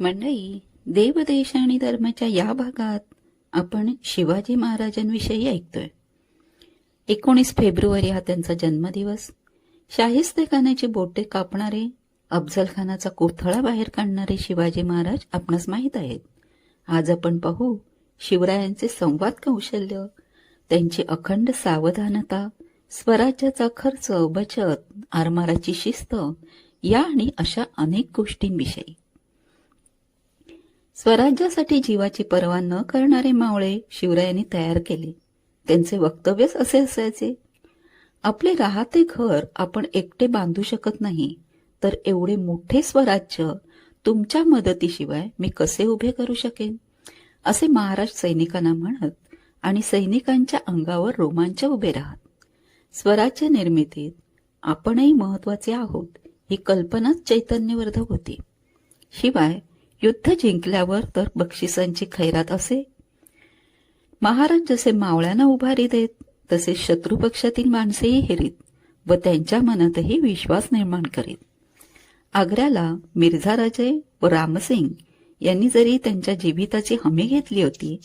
मंडळी देवदेश आणि धर्माच्या या भागात आपण शिवाजी महाराजांविषयी ऐकतोय. एकोणीस फेब्रुवारी हा त्यांचा जन्मदिवस. शाहिस्तेखानाची बोटे कापणारे अफजलखानाचा कोथळा बाहेर काढणारे शिवाजी महाराज आपणास माहीत आहेत. आज आपण पाहू शिवरायांचे संवाद कौशल्य त्यांची अखंड सावधानता स्वराज्याचा खर्च बचत आरमाराची शिस्त या आणि अशा अनेक गोष्टींविषयी. स्वराज्यासाठी जीवाची पर्वा न करणारे मावळे शिवरायांनी तयार केले. त्यांचे वक्तव्यच असे असायचे आपले राहते घर आपण एकटे बांधू शकत नाही तर एवढे मोठे स्वराज्य तुमच्या मदतीशिवाय मी कसे उभे करू शकेन? असे महाराज सैनिकांना म्हणत आणि सैनिकांच्या अंगावर रोमांच उभे राहत. स्वराज्य निर्मितीत आपणही महत्त्वाचे आहोत ही कल्पनाच चैतन्यवर्धक होती. शिवाय युद्ध जिंकल्यावर तर बक्षिसांची खैरात असे. महाराज जसे मावळ्यांना उभारी देत तसे शत्रुपक्षातील माणसेही हेरीत व त्यांच्या मनातही विश्वास निर्माण करीत. आग्र्याला मिर्झा राजे व रामसिंग यांनी जरी त्यांच्या जीविताची हमी घेतली होती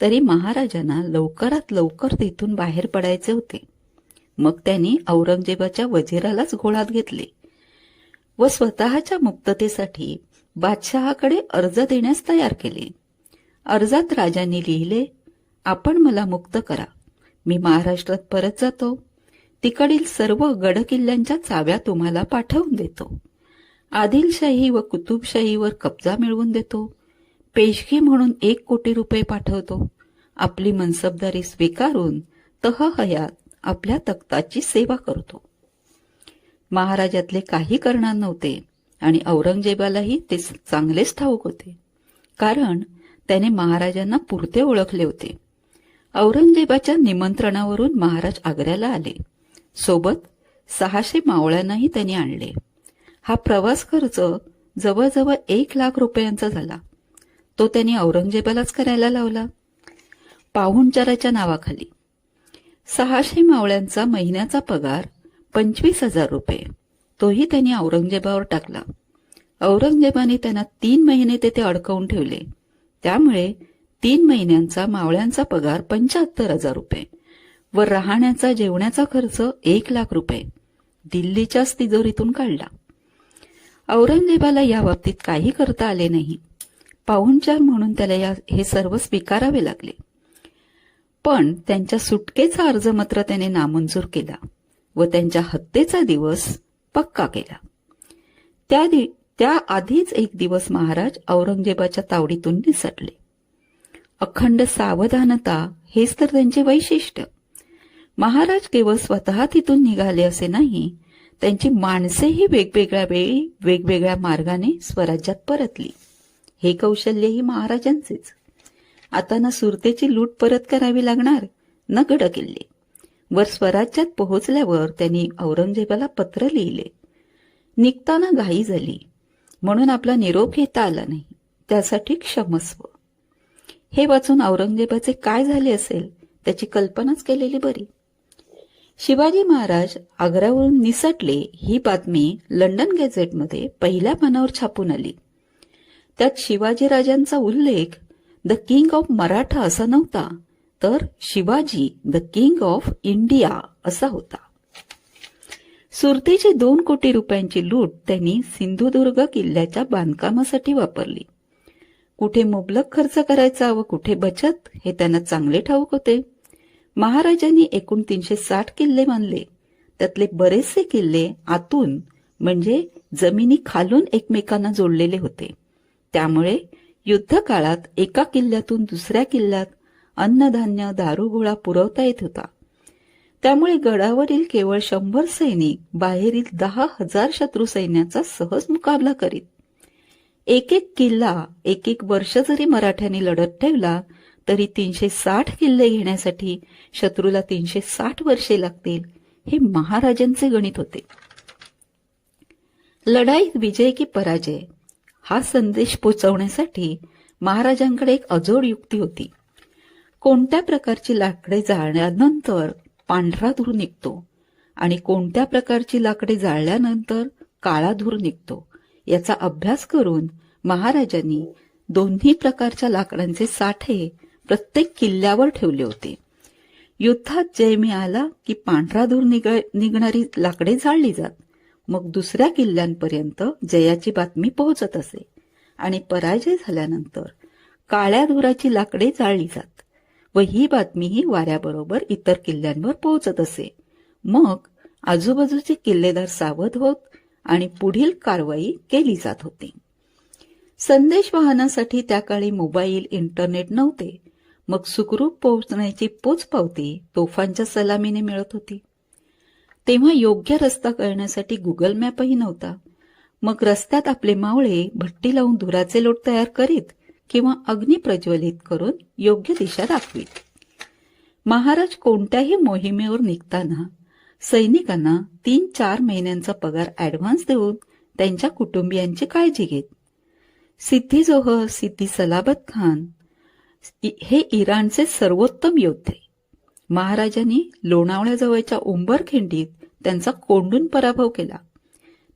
तरी महाराजांना लवकरात लवकर तिथून बाहेर पडायचे होते. मग त्यांनी औरंगजेबाच्या वजिरालाच घोळात घेतले व स्वतःच्या मुक्ततेसाठी बादशहाकडे अर्ज देण्यास तयार केले. अर्जात राजांनी लिहिले आपण मला मुक्त करा. मी महाराष्ट्रात परत जातो. तिकडील सर्व गडकिल्ल्यांच्या चाव्या तुम्हाला पाठवून देतो. आदिलशाही व कुतुबशाहीवर कब्जा मिळवून देतो. पेशगी म्हणून एक कोटी रुपये पाठवतो. आपली मनसबदारी स्वीकारून तह हयात आपल्या तख्ताची सेवा करतो. महाराजातले काही करणार नव्हते. आणि औरंगजेबालाही ते चांगलेच ठाऊक होते. कारण त्याने महाराजांना पुरते ओळखले होते. औरंगजेबाच्या निमंत्रणावरून महाराज आग्र्याला आले. सोबत सहाशे मावळ्यांनाही त्यांनी आणले. हा प्रवास खर्च जवळजवळ एक लाख रुपयांचा झाला. तो त्यांनी औरंगजेबालाच करायला लावला. पाहुणचाराच्या नावाखाली. सहाशे मावळ्यांचा महिन्याचा पगार पंचवीस हजार रुपये. तोही त्यांनी औरंगजेबावर टाकला. औरंगजेबाने त्यांना तीन महिने तेथे अडकवून ठेवले. त्यामुळे तीन महिन्यांचा मावळ्यांचा पगार पंच्याहत्तर हजार रुपये व राहण्याचा जेवण्याचा खर्च एक लाख रुपये दिल्लीच्याच तिजोरीतून काढला. औरंगजेबाला या बाबतीत काही करता आले नाही. पाहुणचार म्हणून त्याला या हे सर्व स्वीकारावे लागले. पण त्यांच्या सुटकेचा अर्ज मात्र त्याने नामंजूर केला व त्यांच्या हत्येचा दिवस पक्का केला. त्या त्याआधीच त्या आधीच एक दिवस महाराज औरंगजेबाच्या तावडीतून निसटले. अखंड सावधानता हेच तर त्यांचे वैशिष्ट्य. महाराज केवळ स्वतः तिथून निघाले असे नाही त्यांची माणसेही वेगवेगळ्या वेळी वेगवेगळ्या मार्गाने स्वराज्यात परतली. हे कौशल्यही महाराजांचेच. आता ना सुरतेची लूट परत करावी लागणार न गड किल्ले वर स्वराज्यात पोहोचल्यावर त्यांनी औरंगजेबाला पत्र लिहिले. निघताना घाई झाली. म्हणून आपला निरोप घेता आला नाही. त्यासाठी क्षमस्व. हे वाचून औरंगजेबाचे काय झाले असेल? त्याची कल्पनाच केलेली बरी. शिवाजी महाराज आग्र्यावरून निसटले ही बातमी लंडन गॅझेटमध्ये पहिल्या पानावर छापून आली. त्यात शिवाजीराजांचा उल्लेख द किंग ऑफ मराठा असा नव्हता. तर Shivaji the king of India असा होता. सुरतेची दोन कोटी रुपयांची लूट त्यांनी सिंधुदुर्ग किल्ल्याच्या बांधकामासाठी वापरली. कुठे मुबलक खर्च करायचा व कुठे बचत हे त्यांना चांगले ठाऊक होते. महाराजांनी एकूण तीनशे साठ किल्ले बांधले. त्यातले बरेचसे किल्ले आतून म्हणजे जमिनी खालून एकमेकांना जोडलेले होते. त्यामुळे युद्ध काळात एका किल्ल्यातून दुसऱ्या किल्ल्यात अन्नधान्य दारुगोळा पुरवता येत होता. त्यामुळे गडावरील केवळ शंभर सैनिक बाहेरील दहा हजार शत्रू सैन्याचा सहज मुकाबला करीत. एक एक किल्ला एक एक वर्ष जरी मराठ्यांनी लढत ठेवला तरी तीनशे साठ किल्ले घेण्यासाठी शत्रूला तीनशे साठ वर्षे लागतील हे महाराजांचे गणित होते. लढाईत विजय की पराजय हा संदेश पोचवण्यासाठी महाराजांकडे एक अजोड युक्ती होती. कोणत्या प्रकारची लाकडे जाळल्यानंतर पांढरा धूर निघतो आणि कोणत्या प्रकारची लाकडे जाळल्यानंतर काळा धूर निघतो याचा अभ्यास करून महाराजांनी दोन्ही प्रकारच्या लाकडांचे साठे प्रत्येक किल्ल्यावर ठेवले होते. युद्धात जय मिळाला की पांढरा धूर निघणारी लाकडे जाळली जात. मग दुसऱ्या किल्ल्यांपर्यंत जयाची बातमी पोहोचत असे आणि पराजय झाल्यानंतर काळ्या धुराची लाकडे जाळली जात. व ही बातमीही वाऱ्याबरोबर इतर किल्ल्यांवर पोहोचत असे. मग आजूबाजूचे किल्लेदार सावध होत आणि पुढील कारवाई केली जात होती. संदेश वाहनासाठी त्या काळी मोबाईल इंटरनेट नव्हते. मग सुखरूप पोहोचण्याची पोचपावती तोफांच्या सलामीने मिळत होती. तेव्हा योग्य रस्ता कळण्यासाठी गुगल मॅपही नव्हता. मग रस्त्यात आपले मावळे भट्टी लावून धुराचे लोट तयार करीत किंवा अग्नी प्रज्वलित करून योग्य दिशा दाखवीत महाराज कोणत्याही मोहिमेवर निघताना सैनिकांना तीन चार महिन्यांचा पगार ऍडव्हान्स देऊन त्यांच्या कुटुंबियांची काळजी घेत. सिद्धी जोहर सिद्धी सलाबत खान हे इराणचे सर्वोत्तम योद्धे. महाराजांनी लोणावळ्याजवळच्या उंबरखिंडीत त्यांचा कोंडून पराभव केला.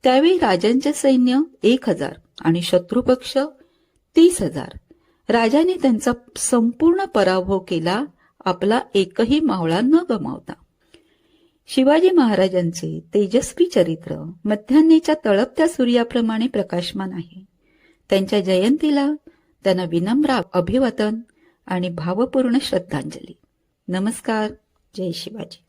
त्यावेळी राजांचे सैन्य एक हजार आणि शत्रुपक्ष तीस हजार. राजाने त्यांचा संपूर्ण पराभव केला आपला एकही मावळा न गमावता. शिवाजी महाराजांचे तेजस्वी चरित्र मध्यान्हेच्या तळपत्या सूर्याप्रमाणे प्रकाशमान आहे. त्यांच्या जयंतीला त्यांना विनम्र अभिवादन आणि भावपूर्ण श्रद्धांजली. नमस्कार जय शिवाजी.